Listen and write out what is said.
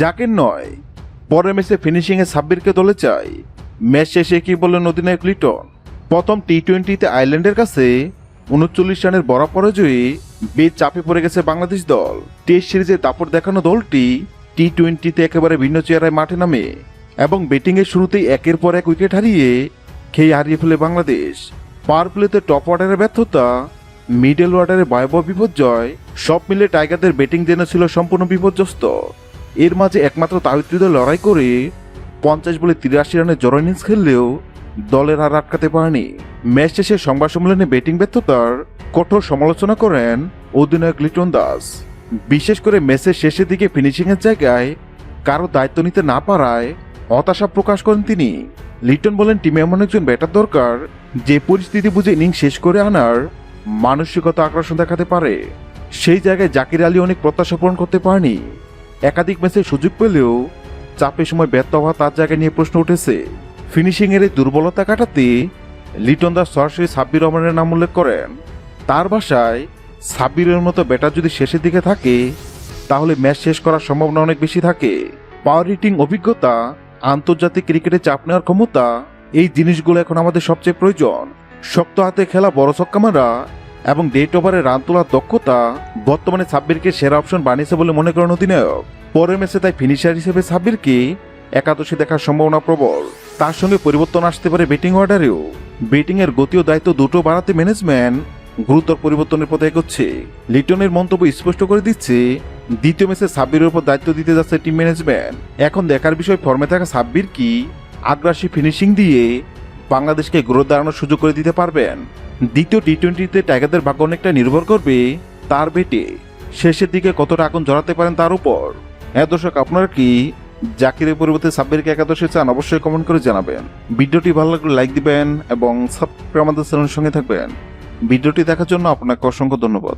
জাকির নয়, পরের ম্যাচে ফিনিশিংয়ে সাব্বিরকে দলে চাই। ম্যাচ শেষে কি বললেন অধিনায়ক লিটন? প্রথম টি টোয়েন্টিতে আয়ারল্যান্ডের কাছে উনচল্লিশ রানের বড় পরাজয়ে বেশ চাপে পড়ে গেছে বাংলাদেশ দল। টেস্ট সিরিজে দাপট দেখানো দলটি টি টোয়েন্টিতে একেবারে ভিন্ন চেহারায় মাঠে নামে এবং ব্যাটিংয়ের শুরুতেই একের পর এক উইকেট হারিয়ে খেয়ে হারিয়ে ফেলে বাংলাদেশ। পাওয়ার প্লেতে টপ অর্ডারের ব্যর্থতা, মিডল অর্ডারে ভয়াবহ বিপর্যয়, সব মিলে টাইগারদের ব্যাটিং যেন ছিল সম্পূর্ণ বিপর্যস্ত। এর মাঝে একমাত্র তাহিত্রীদের লড়াই করে পঞ্চাশ বলে তিরাশি রানের জড় ইনিংস খেললেও দলের আর আটকাতে পারেনি। ম্যাচ শেষে সংবাদ সম্মেলনে ব্যাটিং ব্যর্থতার কঠোর সমালোচনা করেন অধিনায়ক লিটন দাস। বিশেষ করে ম্যাচের শেষের দিকে ফিনিশিংয়ের জায়গায় কারও দায়িত্ব নিতে না পারায় হতাশা প্রকাশ করেন তিনি। লিটন বলেন, টিমে এমন একজন ব্যাটার দরকার যে পরিস্থিতি বুঝে ইনিংস শেষ করে আনার মানসিকতা আকর্ষণ দেখাতে পারে। সেই জায়গায় জাকির আলী অনেক প্রত্যাশা পূরণ করতে পারেনি। একাধিক ম্যাচে সুযোগ পেলেও চাপের সময় ব্যর্থ হওয়া তার জায়গায় নিয়ে প্রশ্ন উঠেছে। ফিনিশিং এর এই দুর্বলতা কাটাতে লিটন দাস সরাসরি সাব্বির রহমানের নাম উল্লেখ করেন। তার ভাষায়, সাব্বিরের মতো ব্যাটার যদি শেষের দিকে থাকে, তাহলে ম্যাচ শেষ করার সম্ভাবনা অনেক বেশি থাকে। পাওয়ার হিটিং অভিজ্ঞতা, আন্তর্জাতিক ক্রিকেটে চাপ নেওয়ার ক্ষমতা, এই জিনিসগুলো এখন আমাদের সবচেয়ে প্রয়োজন। শক্ত হাতে খেলা বড় ছক্কা মারা এবং ডেট ওভারে রান তোলার দক্ষতা বর্তমানে সাব্বিরকে সেরা অপশন বানিয়েছে বলে মনে করেন অধিনায়ক। পরের ম্যাচে তাই ফিনিশার হিসেবে সাব্বিরকে একাদশী দেখার সম্ভাবনা প্রবল। তার সঙ্গে পরিবর্তন আসতে পারে ব্যাটিং অর্ডারেও ব্যাটিং এর গতি ও দায়িত্ব দুটো বাড়াতে ম্যানেজমেন্ট গুরুতর পরিবর্তনের পথে এগোচ্ছে। লিটনের মন্তব্য স্পষ্ট করে দিচ্ছে, দ্বিতীয় ম্যাচে সাব্বিরের উপর দায়িত্ব দিতে যাচ্ছে টিম ম্যানেজমেন্ট এখন দেখার বিষয় ফর্মে থাকা সাব্বির কি? আগ্রাসী ফিনিশিং দিয়ে বাংলাদেশকে গ্রোথ দাঁড়ানোর সুযোগ করে দিতে পারবেন। দ্বিতীয় টি টোয়েন্টিতে টাইগারদের ভাগ্য অনেকটা নির্ভর করবে, তার বেটে। শেষের দিকে কতটা আগুন জড়াতে পারেন তার উপর। হ্যাঁ দর্শক, আপনারা কি জাকিরের পরিবর্তে সাব্বিরকে একাদশে চান? অবশ্যই কমেন্ট করে জানাবেন। ভিডিওটি ভালো লাগলে লাইক দিবেন এবং সাবস্ক্রাইব আমাদের চ্যানেলের সঙ্গে থাকবেন। ভিডিওটি দেখার জন্য আপনাকে অসংখ্য ধন্যবাদ।